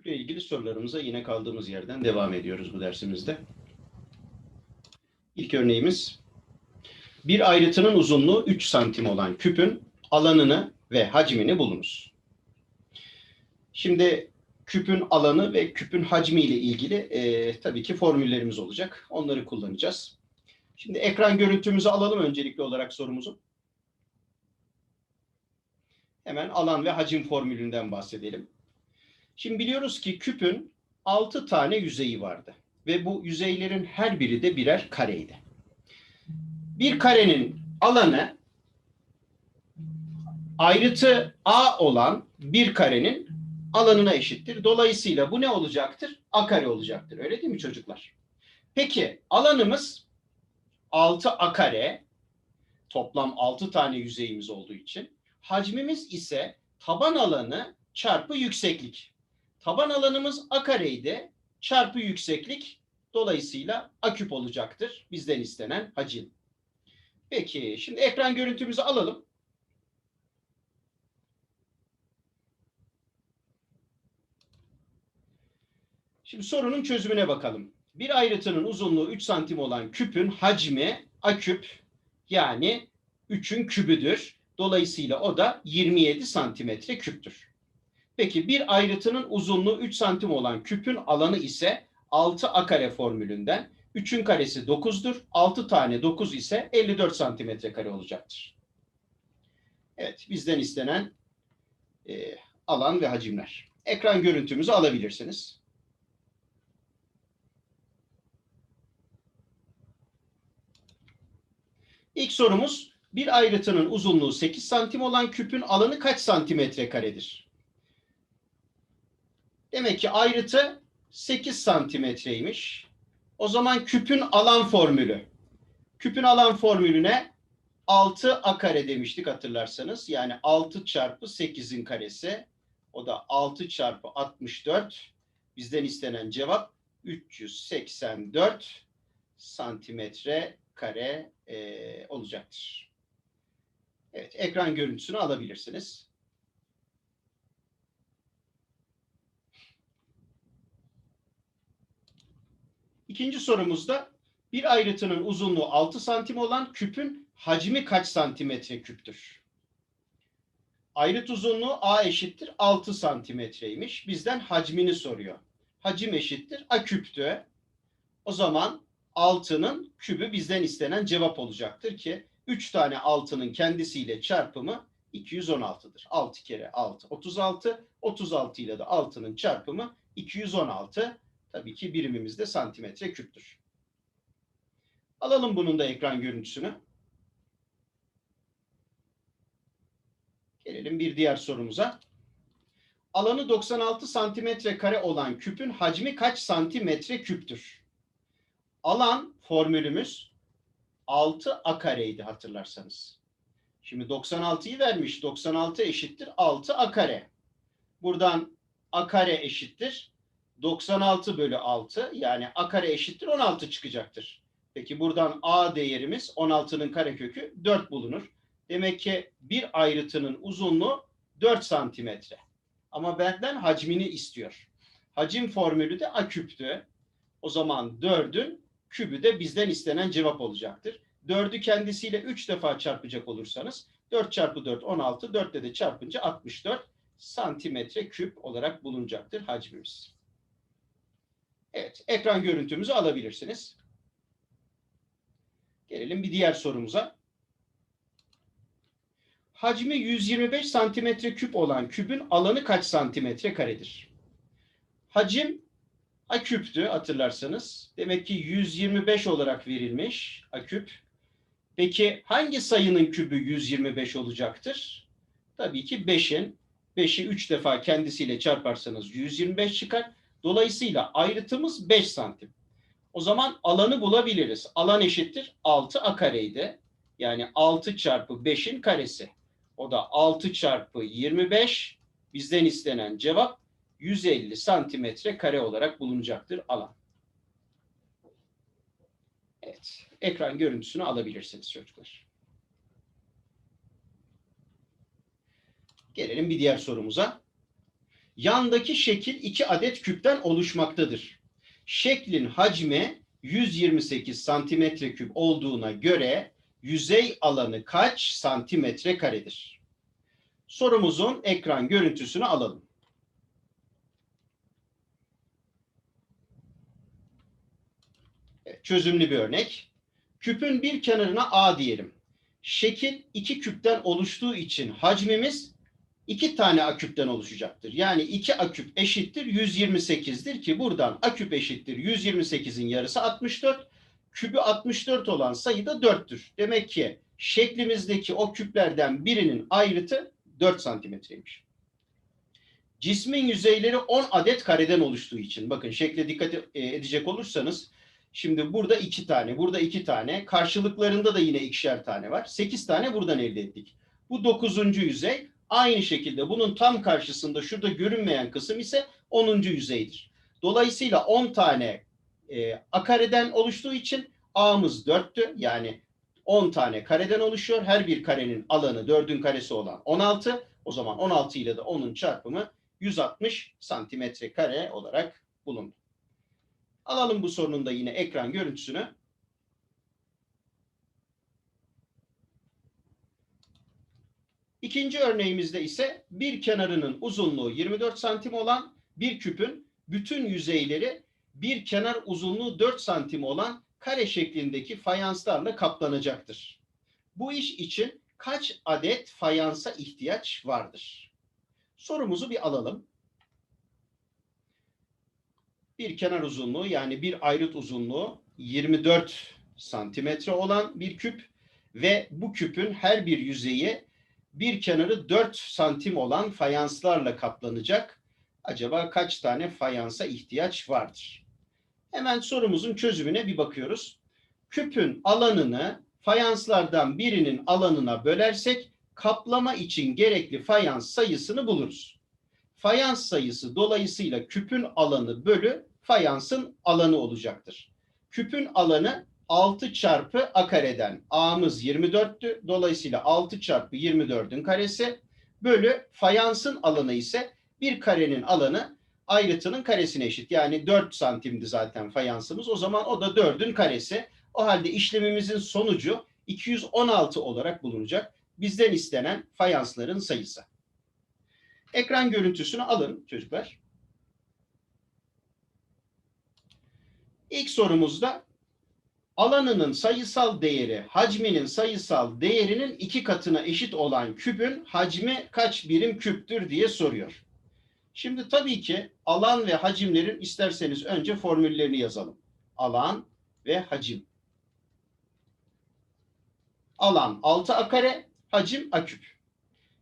Küple ilgili sorularımıza yine kaldığımız yerden devam ediyoruz bu dersimizde. İlk örneğimiz bir ayrıtının uzunluğu 3 santim olan küpün alanını ve hacmini bulunuz. Şimdi küpün alanı ve küpün hacmi ile ilgili e, tabii ki formüllerimiz olacak. Onları kullanacağız. Şimdi ekran görüntümüzü alalım öncelikli olarak sorumuzu. Hemen alan ve hacim formülünden bahsedelim. Şimdi biliyoruz ki küpün 6 tane yüzeyi vardı. Ve bu yüzeylerin her biri de birer kareydi. Bir karenin alanı ayrıtı A olan bir karenin alanına eşittir. Dolayısıyla bu ne olacaktır? A kare olacaktır. Öyle değil mi çocuklar? Peki alanımız 6 A kare. Toplam 6 tane yüzeyimiz olduğu için. Hacmimiz ise taban alanı çarpı yükseklik. Taban alanımız a kareydi. Çarpı yükseklik dolayısıyla a küp olacaktır. Bizden istenen hacim. Peki şimdi ekran görüntümüzü alalım. Şimdi sorunun çözümüne bakalım. Bir ayrıtının uzunluğu 3 santim olan küpün hacmi a küp yani 3'ün kübüdür. Dolayısıyla o da 27 santimetre küptür. Peki bir ayrıtının uzunluğu 3 santim olan küpün alanı ise 6 a kare formülünden 3'ün karesi 9'dur. 6 tane 9 ise 54 santimetre kare olacaktır. Evet bizden istenen e, alan ve hacimler. Ekran görüntümüzü alabilirsiniz. İlk sorumuz bir ayrıtının uzunluğu 8 santim olan küpün alanı kaç santimetre karedir? Demek ki ayrıtı 8 santimetreymiş. O zaman küpün alan formülü. Küpün alan formülüne 6 a kare demiştik hatırlarsanız. Yani 6 çarpı 8'in karesi. O da 6 çarpı 64. Bizden istenen cevap 384 santimetre kare e, olacaktır. Evet, ekran görüntüsünü alabilirsiniz. İkinci sorumuzda bir ayrıtının uzunluğu 6 santim olan küpün hacmi kaç santimetre küptür? Ayrıt uzunluğu A eşittir 6 santimetreymiş. Bizden hacmini soruyor. Hacim eşittir A küptü. O zaman 6'nın kübü bizden istenen cevap olacaktır ki 3 tane 6'nın kendisiyle çarpımı 216'dır. 6 kere 6 36. 36 ile de 6'nın çarpımı 216. Tabii ki birimimiz de santimetre küptür. Alalım bunun da ekran görüntüsünü. Gelelim bir diğer sorumuza. Alanı 96 santimetre kare olan küpün hacmi kaç santimetre küptür? Alan formülümüz 6 a kareydi hatırlarsanız. Şimdi 96'yı vermiş. 96 eşittir 6 a kare. Buradan a kare eşittir 96 bölü 6 yani a kare eşittir 16 çıkacaktır. Peki buradan a değerimiz 16'nın karekökü 4 bulunur. Demek ki bir ayrıtının uzunluğu 4 santimetre. Ama benden hacmini istiyor. Hacim formülü de a küptü. O zaman 4'ün kübü de bizden istenen cevap olacaktır. 4'ü kendisiyle 3 defa çarpacak olursanız 4 çarpı 4 16, 4 de çarpınca 64 santimetre küp olarak bulunacaktır hacmimiz. Evet, ekran görüntümüzü alabilirsiniz. Gelelim bir diğer sorumuza. Hacmi 125 santimetre küp olan kübün alanı kaç santimetre karedir? Hacim A küptü hatırlarsanız. Demek ki 125 olarak verilmiş A küp. Peki hangi sayının kübü 125 olacaktır? Tabii ki 5'in. 5'i 3 defa kendisiyle çarparsanız 125 çıkar. Dolayısıyla ayrıtımız 5 santim. O zaman alanı bulabiliriz. Alan eşittir 6 a kareydi. Yani 6 çarpı 5'in karesi. O da 6 çarpı 25. Bizden istenen cevap 150 santimetre kare olarak bulunacaktır alan. Evet, ekran görüntüsünü alabilirsiniz çocuklar. Gelelim bir diğer sorumuza. Yandaki şekil 2 adet küpten oluşmaktadır. Şeklin hacmi 128 santimetre küp olduğuna göre yüzey alanı kaç santimetre karedir? Sorumuzun ekran görüntüsünü alalım. Çözümlü bir örnek. Küpün bir kenarına A diyelim. Şekil iki küpten oluştuğu için hacmimiz iki tane A küpten oluşacaktır. Yani 2 A küp eşittir 128'dir ki buradan A küp eşittir 128'in yarısı 64. Kübü 64 olan sayı da 4'tür. Demek ki şeklimizdeki o küplerden birinin ayrıtı 4 santimetreymiş. Cismin yüzeyleri 10 adet kareden oluştuğu için bakın şekle dikkat e, edecek olursanız şimdi burada 2 tane, burada 2 tane, karşılıklarında da yine ikişer tane var. 8 tane buradan elde ettik. Bu 9. yüzey aynı şekilde bunun tam karşısında şurada görünmeyen kısım ise 10. yüzeydir. Dolayısıyla 10 tane e, A oluştuğu için A'mız 4'tü. Yani 10 tane kareden oluşuyor. Her bir karenin alanı 4'ün karesi olan 16. O zaman 16 ile de 10'un çarpımı 160 santimetre kare olarak bulundu. Alalım bu sorunun da yine ekran görüntüsünü. İkinci örneğimizde ise bir kenarının uzunluğu 24 santim olan bir küpün bütün yüzeyleri bir kenar uzunluğu 4 santim olan kare şeklindeki fayanslarla kaplanacaktır. Bu iş için kaç adet fayansa ihtiyaç vardır? Sorumuzu bir alalım. Bir kenar uzunluğu yani bir ayrıt uzunluğu 24 santimetre olan bir küp ve bu küpün her bir yüzeyi bir kenarı 4 santim olan fayanslarla kaplanacak. Acaba kaç tane fayansa ihtiyaç vardır? Hemen sorumuzun çözümüne bir bakıyoruz. Küpün alanını fayanslardan birinin alanına bölersek kaplama için gerekli fayans sayısını buluruz. Fayans sayısı dolayısıyla küpün alanı bölü fayansın alanı olacaktır. Küpün alanı 6 çarpı a kareden a'mız 24'tü. Dolayısıyla 6 çarpı 24'ün karesi bölü fayansın alanı ise bir karenin alanı ayrıtının karesine eşit. Yani 4 santimdi zaten fayansımız. O zaman o da 4'ün karesi. O halde işlemimizin sonucu 216 olarak bulunacak. Bizden istenen fayansların sayısı. Ekran görüntüsünü alın çocuklar. İlk sorumuzda alanının sayısal değeri hacminin sayısal değerinin iki katına eşit olan küpün hacmi kaç birim küptür diye soruyor. Şimdi tabii ki alan ve hacimlerin isterseniz önce formüllerini yazalım. Alan ve hacim. Alan 6 a kare, hacim a küp.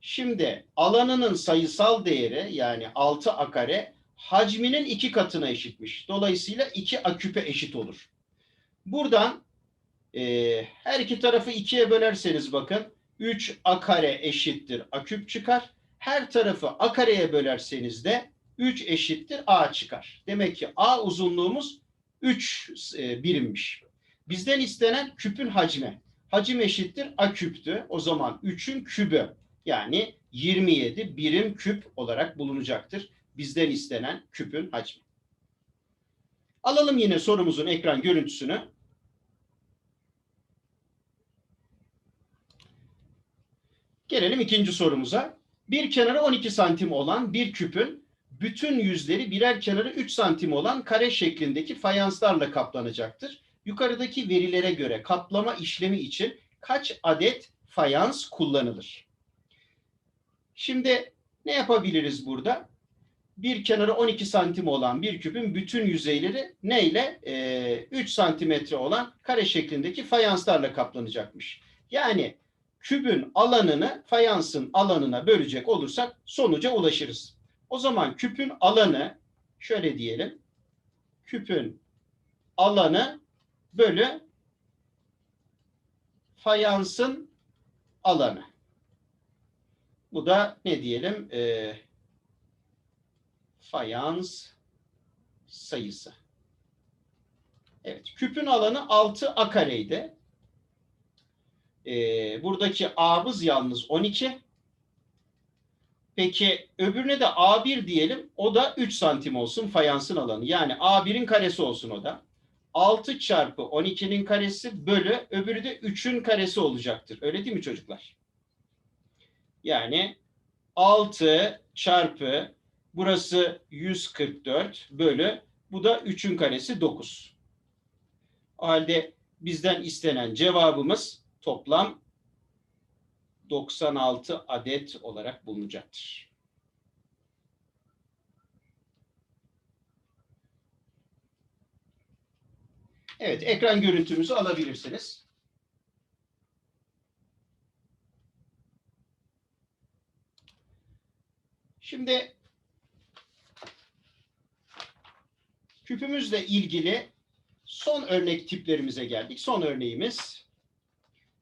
Şimdi alanının sayısal değeri yani 6 a kare hacminin iki katına eşitmiş. Dolayısıyla 2 a küpe eşit olur. Buradan e, her iki tarafı ikiye bölerseniz bakın 3 a kare eşittir a küp çıkar. Her tarafı a kareye bölerseniz de 3 eşittir a çıkar. Demek ki a uzunluğumuz 3 e, birimmiş. Bizden istenen küpün hacmi. Hacim eşittir a küptü. O zaman 3'ün kübü yani 27 birim küp olarak bulunacaktır. Bizden istenen küpün hacmi. Alalım yine sorumuzun ekran görüntüsünü. Gelelim ikinci sorumuza. Bir kenarı 12 santim olan bir küpün bütün yüzleri birer kenarı 3 santim olan kare şeklindeki fayanslarla kaplanacaktır. Yukarıdaki verilere göre kaplama işlemi için kaç adet fayans kullanılır? Şimdi ne yapabiliriz burada? Bir kenarı 12 santim olan bir küpün bütün yüzeyleri neyle? Ee, 3 santimetre olan kare şeklindeki fayanslarla kaplanacakmış. Yani kübün alanını fayansın alanına bölecek olursak sonuca ulaşırız. O zaman küpün alanı şöyle diyelim. Küpün alanı bölü fayansın alanı. Bu da ne diyelim? E, fayans sayısı. Evet, küpün alanı 6 a kareydi. E, buradaki a'mız yalnız 12. Peki öbürüne de A1 diyelim. O da 3 santim olsun fayansın alanı. Yani A1'in karesi olsun o da. 6 çarpı 12'nin karesi bölü öbürü de 3'ün karesi olacaktır. Öyle değil mi çocuklar? Yani 6 çarpı burası 144 bölü bu da 3'ün karesi 9. O halde bizden istenen cevabımız toplam 96 adet olarak bulunacaktır. Evet, ekran görüntümüzü alabilirsiniz. Şimdi küpümüzle ilgili son örnek tiplerimize geldik. Son örneğimiz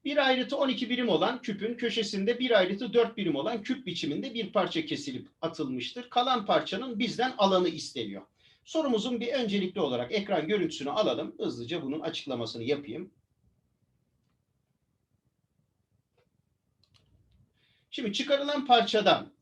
bir ayrıtı 12 birim olan küpün köşesinde bir ayrıtı 4 birim olan küp biçiminde bir parça kesilip atılmıştır. Kalan parçanın bizden alanı isteniyor. Sorumuzun bir öncelikli olarak ekran görüntüsünü alalım. Hızlıca bunun açıklamasını yapayım. Şimdi çıkarılan parçadan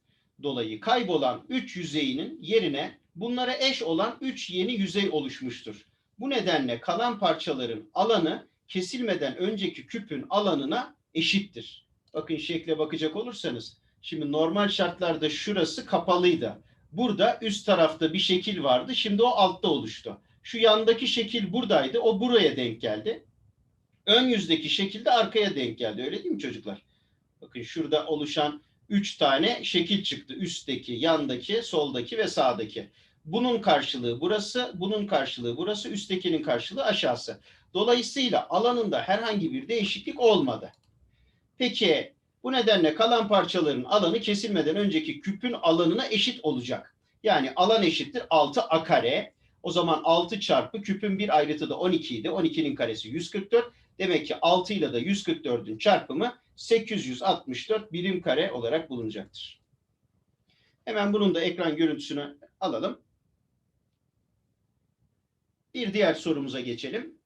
dolayı kaybolan 3 yüzeyinin yerine bunlara eş olan 3 yeni yüzey oluşmuştur. Bu nedenle kalan parçaların alanı kesilmeden önceki küpün alanına eşittir. Bakın şekle bakacak olursanız şimdi normal şartlarda şurası kapalıydı. Burada üst tarafta bir şekil vardı. Şimdi o altta oluştu. Şu yandaki şekil buradaydı. O buraya denk geldi. Ön yüzdeki şekil de arkaya denk geldi. Öyle değil mi çocuklar? Bakın şurada oluşan üç tane şekil çıktı. Üstteki, yandaki, soldaki ve sağdaki. Bunun karşılığı burası, bunun karşılığı burası, üsttekinin karşılığı aşağısı. Dolayısıyla alanında herhangi bir değişiklik olmadı. Peki bu nedenle kalan parçaların alanı kesilmeden önceki küpün alanına eşit olacak. Yani alan eşittir 6 a kare. O zaman 6 çarpı küpün bir ayrıtı da 12 idi. 12'nin karesi 144. Demek ki 6 ile de 144'ün çarpımı 864 birim kare olarak bulunacaktır. Hemen bunun da ekran görüntüsünü alalım. Bir diğer sorumuza geçelim.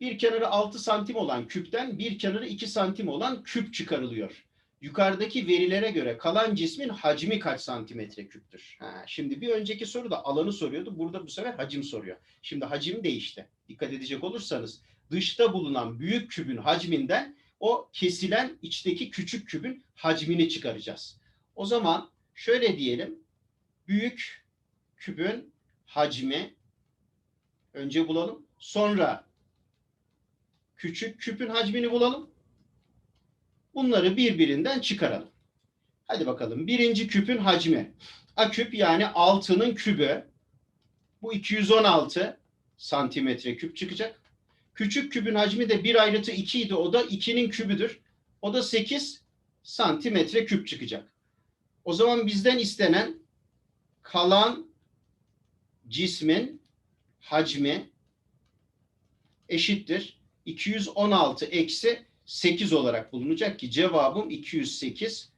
Bir kenarı 6 santim olan küpten bir kenarı 2 santim olan küp çıkarılıyor. Yukarıdaki verilere göre kalan cismin hacmi kaç santimetre küptür? Ha, şimdi bir önceki soruda alanı soruyordu. Burada bu sefer hacim soruyor. Şimdi hacim değişti. Dikkat edecek olursanız dışta bulunan büyük kübün hacminden o kesilen içteki küçük kübün hacmini çıkaracağız. O zaman şöyle diyelim. Büyük kübün hacmi önce bulalım. Sonra küçük küpün hacmini bulalım. Bunları birbirinden çıkaralım. Hadi bakalım. Birinci küpün hacmi. A küp yani 6'nın kübü. Bu 216 santimetre küp çıkacak. Küçük küpün hacmi de bir ayrıtı 2 idi. O da 2'nin kübüdür. O da 8 santimetre küp çıkacak. O zaman bizden istenen kalan cismin hacmi eşittir. 216 eksi 8 olarak bulunacak ki cevabım 208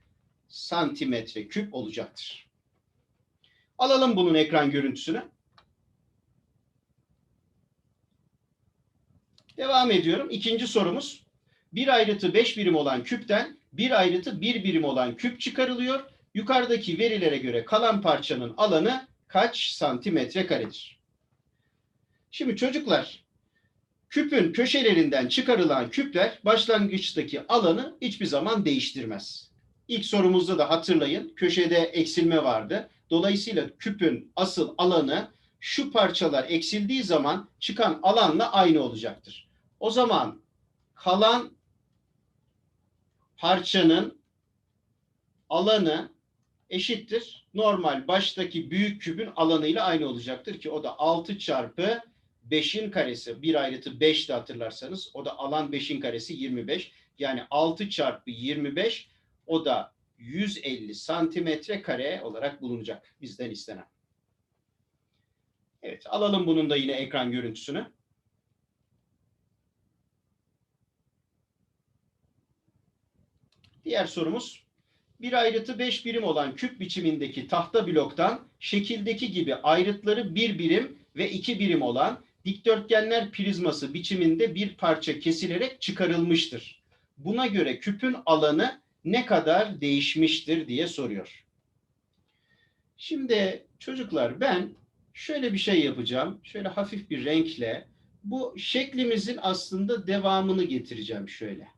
santimetre küp olacaktır. Alalım bunun ekran görüntüsünü. Devam ediyorum. İkinci sorumuz. Bir ayrıtı 5 birim olan küpten bir ayrıtı 1 birim olan küp çıkarılıyor. Yukarıdaki verilere göre kalan parçanın alanı kaç santimetre karedir? Şimdi çocuklar küpün köşelerinden çıkarılan küpler başlangıçtaki alanı hiçbir zaman değiştirmez. İlk sorumuzda da hatırlayın köşede eksilme vardı. Dolayısıyla küpün asıl alanı şu parçalar eksildiği zaman çıkan alanla aynı olacaktır. O zaman kalan parçanın alanı eşittir. Normal baştaki büyük küpün alanıyla aynı olacaktır ki o da 6 çarpı 5'in karesi. Bir ayrıtı 5 de hatırlarsanız o da alan 5'in karesi 25. Yani 6 çarpı 25 o da 150 santimetre kare olarak bulunacak bizden istenen. Evet alalım bunun da yine ekran görüntüsünü. Diğer sorumuz. Bir ayrıtı 5 birim olan küp biçimindeki tahta bloktan şekildeki gibi ayrıtları 1 birim ve 2 birim olan dikdörtgenler prizması biçiminde bir parça kesilerek çıkarılmıştır. Buna göre küpün alanı ne kadar değişmiştir diye soruyor. Şimdi çocuklar ben şöyle bir şey yapacağım. Şöyle hafif bir renkle bu şeklimizin aslında devamını getireceğim şöyle.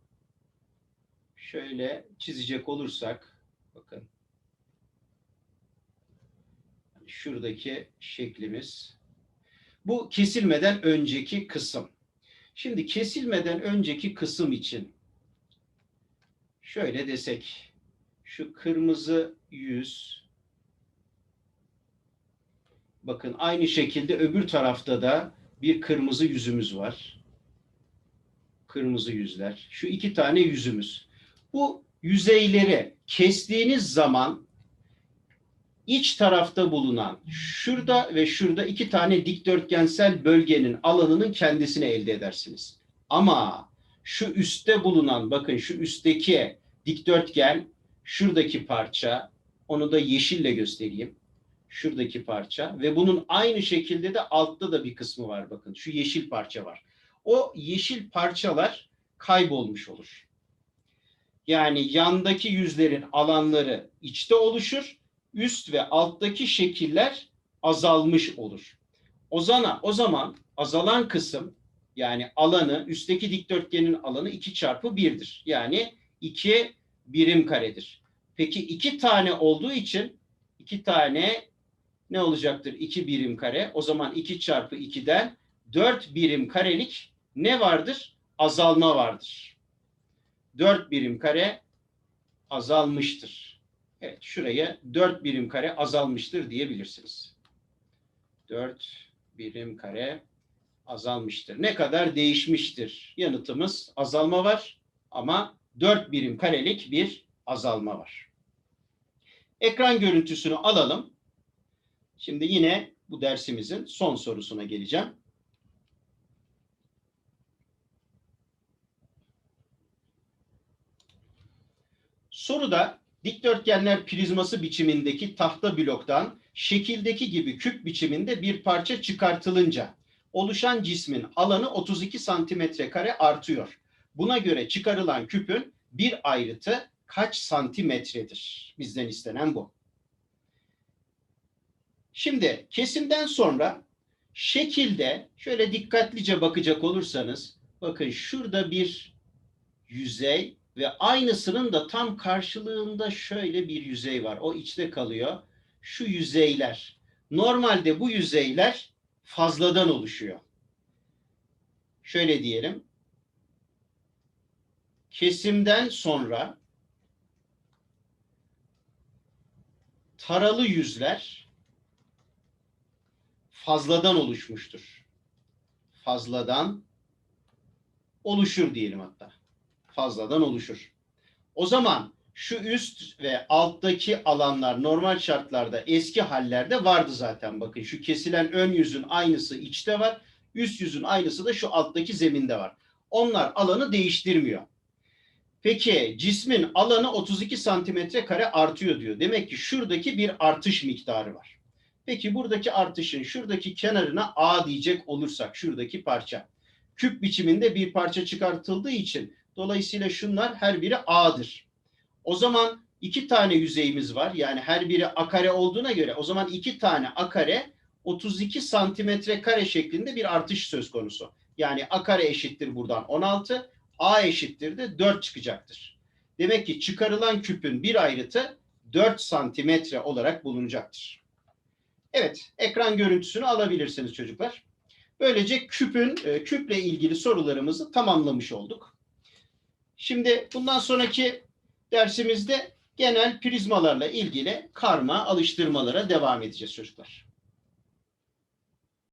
Şöyle çizecek olursak bakın. Şuradaki şeklimiz. Bu kesilmeden önceki kısım. Şimdi kesilmeden önceki kısım için şöyle desek şu kırmızı yüz bakın aynı şekilde öbür tarafta da bir kırmızı yüzümüz var. Kırmızı yüzler. Şu iki tane yüzümüz. Bu yüzeyleri kestiğiniz zaman iç tarafta bulunan şurada ve şurada iki tane dikdörtgensel bölgenin alanının kendisini elde edersiniz. Ama şu üstte bulunan bakın şu üstteki dikdörtgen şuradaki parça onu da yeşille göstereyim. Şuradaki parça ve bunun aynı şekilde de altta da bir kısmı var bakın. Şu yeşil parça var. O yeşil parçalar kaybolmuş olur. Yani yandaki yüzlerin alanları içte oluşur üst ve alttaki şekiller azalmış olur. O zaman, o zaman azalan kısım yani alanı üstteki dikdörtgenin alanı 2 çarpı 1'dir. Yani 2 birim karedir. Peki 2 tane olduğu için 2 tane ne olacaktır? 2 birim kare. O zaman 2 çarpı 2'den 4 birim karelik ne vardır? Azalma vardır. 4 birim kare azalmıştır. Evet şuraya 4 birim kare azalmıştır diyebilirsiniz. 4 birim kare azalmıştır. Ne kadar değişmiştir? Yanıtımız azalma var ama 4 birim karelik bir azalma var. Ekran görüntüsünü alalım. Şimdi yine bu dersimizin son sorusuna geleceğim. Soruda dikdörtgenler prizması biçimindeki tahta bloktan şekildeki gibi küp biçiminde bir parça çıkartılınca oluşan cismin alanı 32 santimetre kare artıyor. Buna göre çıkarılan küpün bir ayrıtı kaç santimetredir? Bizden istenen bu. Şimdi kesimden sonra şekilde şöyle dikkatlice bakacak olursanız bakın şurada bir yüzey ve aynısının da tam karşılığında şöyle bir yüzey var. O içte kalıyor. Şu yüzeyler. Normalde bu yüzeyler fazladan oluşuyor. Şöyle diyelim. Kesimden sonra taralı yüzler fazladan oluşmuştur. Fazladan oluşur diyelim hatta. Fazladan oluşur. O zaman şu üst ve alttaki alanlar normal şartlarda eski hallerde vardı zaten. Bakın şu kesilen ön yüzün aynısı içte var. Üst yüzün aynısı da şu alttaki zeminde var. Onlar alanı değiştirmiyor. Peki cismin alanı 32 santimetre kare artıyor diyor. Demek ki şuradaki bir artış miktarı var. Peki buradaki artışın şuradaki kenarına A diyecek olursak şuradaki parça. Küp biçiminde bir parça çıkartıldığı için dolayısıyla şunlar her biri A'dır. O zaman iki tane yüzeyimiz var. Yani her biri A kare olduğuna göre o zaman iki tane A kare 32 santimetre kare şeklinde bir artış söz konusu. Yani A kare eşittir buradan 16, A eşittir de 4 çıkacaktır. Demek ki çıkarılan küpün bir ayrıtı 4 santimetre olarak bulunacaktır. Evet, ekran görüntüsünü alabilirsiniz çocuklar. Böylece küpün e, küple ilgili sorularımızı tamamlamış olduk. Şimdi bundan sonraki dersimizde genel prizmalarla ilgili karma alıştırmalara devam edeceğiz çocuklar.